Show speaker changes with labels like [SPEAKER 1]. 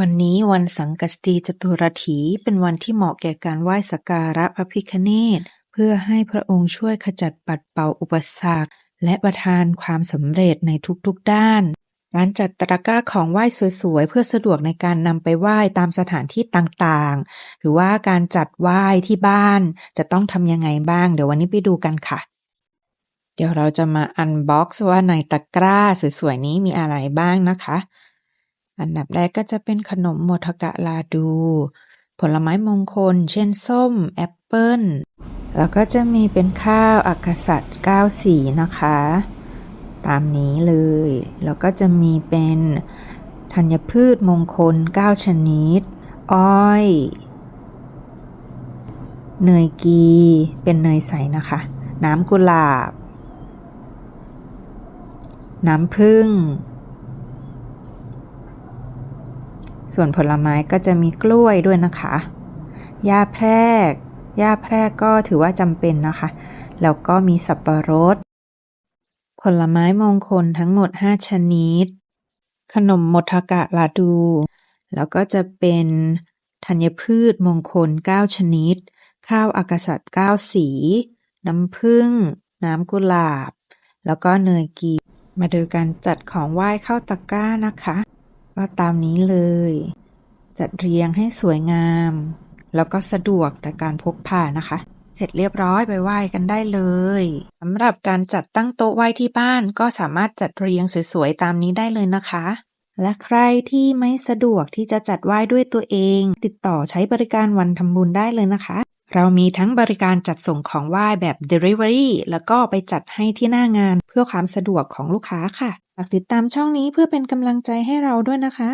[SPEAKER 1] วันนี้วันสังกสตีจตุรถีเป็นวันที่เหมาะแก่การไหว้สักการะพระพิฆเนศเพื่อให้พระองค์ช่วยขจัดปัดเป่าอุปสรรค และประทานความสำเร็จในทุกๆด้านการจัดตะกร้าของไหว้สวยๆ เพื่อสะดวกในการนำไปไหว้ตามสถานที่ต่างๆ หรือว่าการจัดไหว้ที่บ้านจะต้องทำยังไงบ้าง เดี๋ยววันนี้ไปดูกันค่ะ เดี๋ยวเราจะมาอันบ็อกซ์ว่าในตะกร้าสวยๆ นี้มีอะไรบ้างนะคะ อันดับแรกก็จะเป็นขนมโมทกะลาดู ผลไม้มงคล เช่นส้ม แอปเปิ้ล แล้วก็จะมีเป็นข้าวอักษัตริย์9สีนะคะ ตามนี้เลย แล้วก็จะมีเป็นธัญพืชมงคล 9 ชนิด อ้อย เนยกี เป็นเนยใสนะคะ น้ำกุหลาบ น้ำผึ้ง ส่วนผลไม้ก็จะมีกล้วยด้วยนะคะหญ้าแพรกหญ้าแพรกก็ถือว่าจำเป็นนะคะ แล้วก็มีสับปะรด ผลไม้มงคลทั้งหมด 5 ชนิด ขนมมทกะลาดู แล้วก็จะเป็นธัญพืชมงคล 9 ชนิด ข้าวอากาศ9สี น้ำผึ้ง น้ำกุหลาบ แล้วก็เนยกี มาดูการจัดของไหว้เข้าตะกร้านะคะ ก็ตามนี้เลย จัดเรียงให้สวยงาม แล้วก็สะดวกแต่การพกพานะคะ เสร็จเรียบร้อยไปไหว้กันได้เลยสำหรับการจัดตั้งโต๊ะไหว้ที่บ้านก็สามารถจัดเรียงสวยๆตามนี้ได้เลยนะคะ และใครที่ไม่สะดวกที่จะจัดไหว้ด้วยตัวเอง ติดต่อใช้บริการวันทำบุญได้เลยนะคะ เรามีทั้งบริการจัดส่งของไหว้แบบ Delivery แล้วก็ไปจัดให้ที่หน้างานเพื่อความสะดวกของลูกค้าค่ะ ฝากติดตามช่องนี้เพื่อเป็นกำลังใจให้เราด้วยนะคะ